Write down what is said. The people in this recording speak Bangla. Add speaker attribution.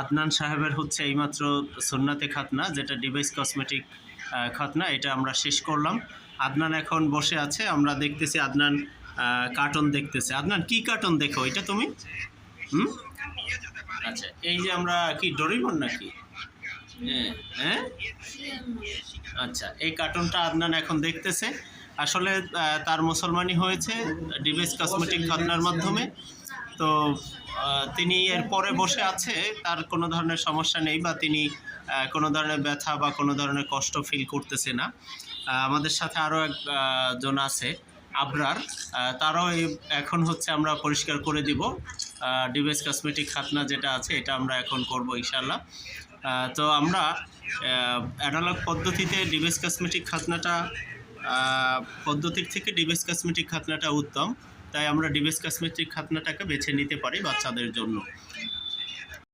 Speaker 1: আদনান সাহেবের হচ্ছে এইমাত্র সুন্নাতে খাতনা, যেটা ডিভাইস কসমেটিক খাতনা, এটা আমরা শেষ করলাম। আদনান এখন বসে আছে, আমরা দেখতেছি আদনান কার্টুন দেখতেছে। আদনান, কি কার্টুন দেখো? এটা তুমি? হুম? আচ্ছা এই যে আমরা কি ডরিমন নাকি? হ্যাঁ হ্যাঁ? আচ্ছা এই কার্টুনটা আদনান এখন দেখতেছে। আসলে তার মুসলমানি হয়েছে ডিভাইস কসমেটিক খাতনার মাধ্যমে। তো তিনি এর পরে বসে আছে, তার কোনো ধরনের সমস্যা নেই বা তিনি কোনো ধরনের ব্যথা বা কোনো ধরনের কষ্ট ফিল করতেছে না। আমাদের সাথে আরও একজন আছে, আবরার। তারও এখন হচ্ছে আমরা পরিষ্কার করে দিব। ডিভাইস কসমেটিক খাতনা যেটা আছে, এটা আমরা এখন করব ইনশাল্লাহ তো আমরা অ্যানালগ পদ্ধতিতে ডিভাইস কসমেটিক খাতনাটা পদ্ধতির থেকে ডিভাইস কসমেটিক খাতনাটা উত্তম। তাই আমরা ডিভাইস কসমেটিক খাতনাটাকে বেছে নিতে পারি বাচ্চাদের জন্য।